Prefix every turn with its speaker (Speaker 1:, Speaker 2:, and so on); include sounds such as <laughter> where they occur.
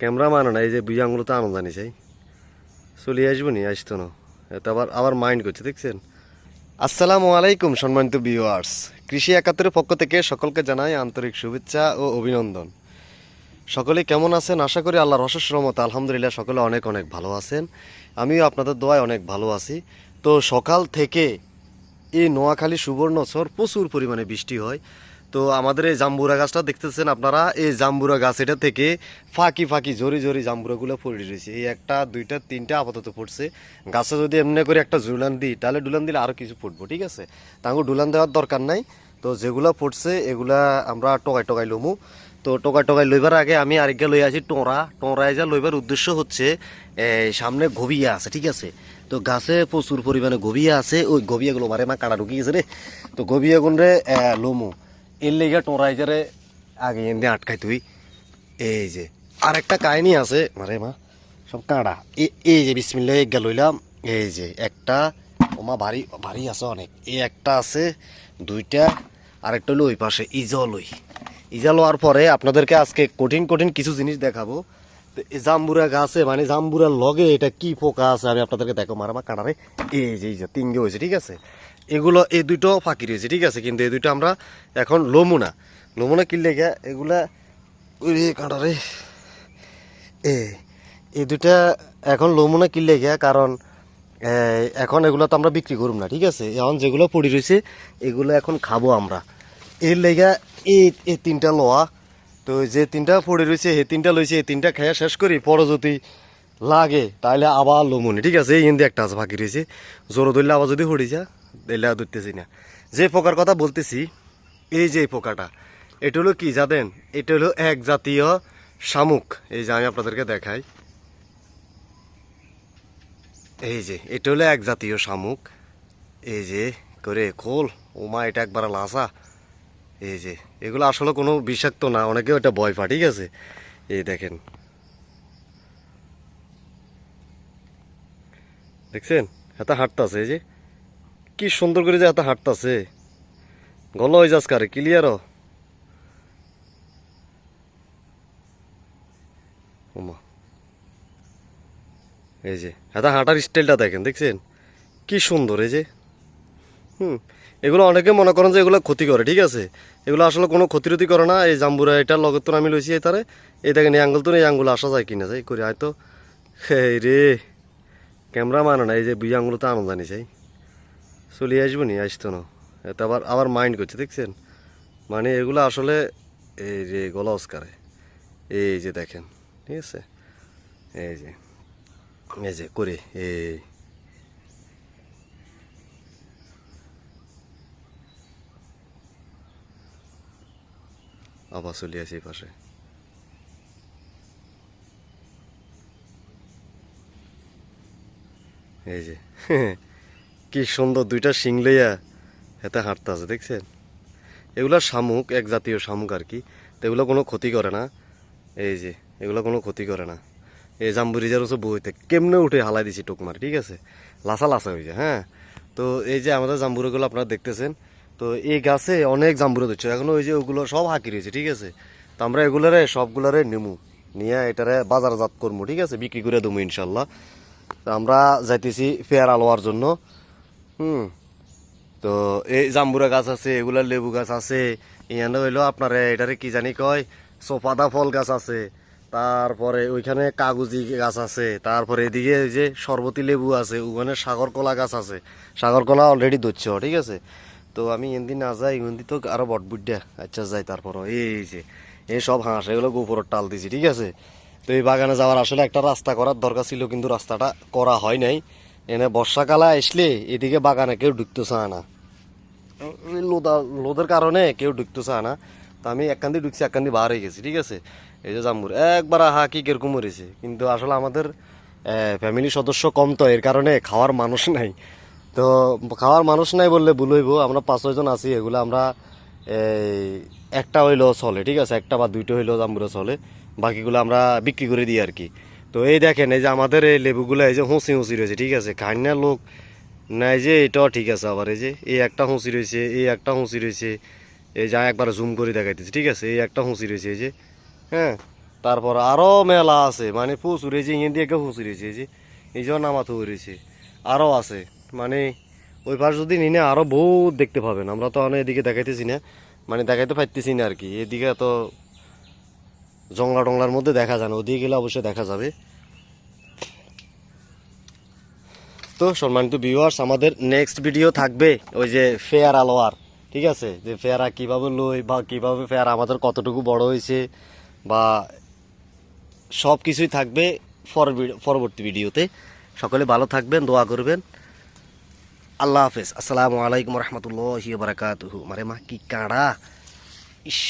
Speaker 1: Camera মানে না এই যে দুই তো আনন্দ জানি চাই চলে আসব নি, আসতো না। এটা আবার আবার মাইন্ড করছে, দেখছেন? আসসালামু আলাইকুম, সম্মানিত ভিউয়ার্স কৃষি একাত্তরের পক্ষ থেকে সকলকে জানাই আন্তরিক শুভেচ্ছা ও অভিনন্দন। সকলে কেমন আছেন? আশা করি আল্লাহর অশেষ আলহামদুলিল্লাহ সকলে অনেক অনেক ভালো আছেন। আমিও আপনাদের দোয়ায় অনেক ভালো আছি। তো সকাল থেকে এই নোয়াখালী সুবর্ণচর প্রচুর পরিমাণে বৃষ্টি হয়। তো আমাদের এই জাম্বুরা গাছটা দেখতেছেন আপনারা? এই জাম্বুরা গাছ এটা থেকে ফাঁকি ফাঁকি জরি জরি জাম্বুরাগুলো পড়ে রয়েছে। এই একটা, দুইটা, তিনটা আপাতত পড়ছে। গাছে যদি এমনি করে একটা ডুলান দিই, তাহলে ডুলান দিলে আরও কিছু পড়ব, ঠিক আছে? তাঙ্গু ডুলান দেওয়ার দরকার নাই। তো যেগুলো পড়ছে, এগুলা আমরা টকাই টকাই লমু। তো টোকা টোকাই লইবার আগে আমি আরেকটা লই আছি টোঁরা। টোঁরায় যা লইবার উদ্দেশ্য হচ্ছে সামনে গভিয়া আছে, ঠিক আছে? তো গাছে প্রচুর পরিমাণে গভিয়া আছে। ওই গভিয়াগুলো মারে মা কাটা ঢুকিয়ে গেছে রে। তো গভিয়াগুন রে লমু। এর লেগে টোঁরাই আগে এনে আটকাই তুই। এই যে আর একটা কাহিনী আছে, মারে মা, সব কাঁড়া। এ- এই যে বিসমিল্লা এগা লইলাম এই যে, একটা ওমা ভারী ভারী আছে অনেক। এই একটা আছে, দুইটা, আরেকটা হলো ওই পাশে ইজল ওই ইজা লওয়ার পরে আপনাদেরকে আজকে কঠিন কঠিন কিছু জিনিস দেখাবো। জাম্বুরা গাছে মানে জাম্বুরার লগে এটা কি পোকা আছে আমি আপনাদেরকে দেখো মারামা কাটারে এই যে এই যে, তিনগে হয়েছে, ঠিক আছে? এগুলো, এই দুটো ফাঁকি রয়েছে, ঠিক আছে? কিন্তু এই দুটো আমরা এখন লমু না কিনলে গিয়া এগুলা, ওরে কাটারে এ, এই দুটা এখন লমুনা কিনলে গিয়া কারণ এখন এগুলো তো আমরা বিক্রি করব না, ঠিক আছে? এখন যেগুলো পড়ে রয়েছে, এগুলো এখন খাব আমরা। এর লেগা এই তিনটা লোয়া তো যে তিনটা পড়ে রয়েছে, এই তিনটা লইছে তিনটা খেয়া শেষ করি, পরে যদি লাগে তাহলে আবার লমুনি। ঠিক আছে, এই হিন্দি একটা আছে, বাকি রয়েছে। জোর ধরলে আবার যদি হড়ি যা আর ধরতেছি না। যে পোকার কথা বলতেছি, এই যে পোকাটা, এটা হলো কি জানেন? এটা হলো এক জাতীয় শামুক। এই যে আমি আপনাদেরকে দেখাই। এই যে, এটা হলো এক জাতীয় শামুক। এই যে, করে খোল। ওমা এটা একবার লাসা এই যে, এগুলো আসলে কোনো বিষাক্ত না অনেকে ওটা ভয় পা ঠিক আছে? এই দেখেন। দেখছেন? হাতে হাঁটতাছে, এই যে। কি সুন্দর করে যে হাতে হাঁটতাছে। গল হয়ে যাস কারে ক্লিয়ারও এই যে হাতে হাঁটার স্টাইলটা দেখেন, দেখছেন? কি সুন্দর, এই যে। হুম। এগুলো অনেকে মনে করেন যে এগুলো ক্ষতি করে, ঠিক আছে? এগুলো আসলে কোনো ক্ষতি টতি করে না। এই জাম্বুরা এটার লগত তো আমি লইছি তারে এই দেখেন, এই আঙ্গুল তো এই আঙ্গুল আসা যায় কিনা যায় করে হয়তো এই রে, ক্যামেরা মানে না, এই যে দুই আঙ্গুলো তো আনন্দ আনি চাই চলে আসব নি আসতো না। এটা আবার আবার মাইন্ড করছে, দেখছেন? মানে এগুলো আসলে, এই যে গলা অস্কারে। এই যে দেখেন, ঠিক আছে? এই যে এই যে, করে, এই। আবার চলে আসি পাশে। এই যে, <laughs> কি সুন্দর দুইটা শিং লইয়া হেতে হাঁটতে আছে, দেখছেন? এগুলো শামুক, এক জাতীয় শামুক আর কি। তো এগুলো কোনো ক্ষতি করে না। এই যে, এগুলো কোনো ক্ষতি করে না। এই জাম্বুরি যার হচ্ছে বইতে কেমনে উঠে হালাই দিছি টুকমার, ঠিক আছে? লাসা লাসা হয়ে যায় হ্যাঁ? তো এই যে আমাদের জাম্বুরগুলো আপনারা দেখতেছেন তো এই গাছে অনেক জাম্বুরা দিচ্ছে। এখন ওই যে ওগুলো সব হাঁকি রয়েছে ঠিক আছে? তো আমরা এগুলারে, সবগুলারে নেমু। নিয়ে এটারে বাজারজাত করব ঠিক আছে? বিক্রি করে দেবো ইনশাল্লাহ। তো আমরা যাইতেছি পেয়ারা লওয়ার জন্য। হুম। তো এই জাম্বুরা গাছ আছে, এগুলা লেবু গাছ আছে। ইয়ানে হইল আপনার, এটারে কি জানি কয়? সোফাদা ফল গাছ আছে। তারপরে ওইখানে কাগজি গাছ আছে। তারপরে এদিকে যে শরবতী লেবু আছে, ওখানে সাগর কলা গাছ আছে। সাগর কলা অলরেডি ধরছে, ঠিক আছে? তো আমি এনদি না যাই এনদি তো আরও বটবুড্ডা আচ্ছা যাই তারপর এই যে, এই সব হাঁস, এগুলো গোপরের টাল দিছি, ঠিক আছে? তো এই বাগানে যাওয়ার আসলে একটা রাস্তা করার দরকার ছিল, কিন্তু রাস্তাটা করা হয় নাই। এনে বর্ষাকালে আসলে এদিকে বাগানে কেউ ঢুকতে চায় না। লোদা, লোদের কারণে কেউ ঢুকতে চায় না। তো আমি এক কান্দি ঢুকছি, এক কান্দি বার হয়ে গেছি, ঠিক আছে? এই যে জাম্বুর, একবার হা কি কীরকম মরেছে কিন্তু আসলে আমাদের ফ্যামিলি সদস্য কম তো, এর কারণে খাওয়ার মানুষ নাই। তো খাওয়ার মানুষ নাই বললে ভুল হইব। আমরা পাঁচ ছয়জন আছি, এগুলো আমরা, এই, একটা হইল চলে, ঠিক আছে? একটা বা দুইটা হইল জাম্বুরা চলে। বাকিগুলো আমরা বিক্রি করে দিই আর কি। তো এই দেখেন, এই যে আমাদের এই লেবুগুলো, এই যে হুঁসি হুঁসি রয়েছে, ঠিক আছে? খাই না লোক নাই যে, এটাও ঠিক আছে আবার, এই যে, এই একটা হুঁসি রয়েছে, এই একটা হুঁসি রয়েছে, এই যা একবার জুম করে দেখাইতেছি, ঠিক আছে? এই একটা হুঁসি রয়েছে, এই যে হ্যাঁ? তারপর আরও মেলা আছে মানে প্রচুর, এই যে ইন্ডিয়াকে প্রচুর হয়েছে এই যে এই যে নামাতো রয়েছে আরও আছে। মানে ওই পাশ যদি নিনে আরও বহুত দেখতে পাবেন। আমরা তো অনেক এদিকে দেখাইতেছি না। মানে দেখাইতে পারতেছি না আর কি এদিকে তো জংলা টংলার মধ্যে দেখা যায় না। ওদিকে গেলে অবশ্যই দেখা যাবে। তো সম্মানিত ভিউয়ার্স আমাদের নেক্সট ভিডিও থাকবে ওই যে ফেয়ার আলোয়ার। ঠিক আছে? যে ফেয়ারা কীভাবে লই বা কীভাবে ফেয়ার আমাদের কতটুকু বড় হয়েছে বা সব কিছুই থাকবে পর পরবর্তী ভিডিওতে সকলে ভালো থাকবেন, দোয়া করবেন। আল্লাহ হাফেজ। আসসালামু আলাইকুম রহমতুল্লাহ বারাকাতুহু। মারে মা কি কাঁড়া। ইস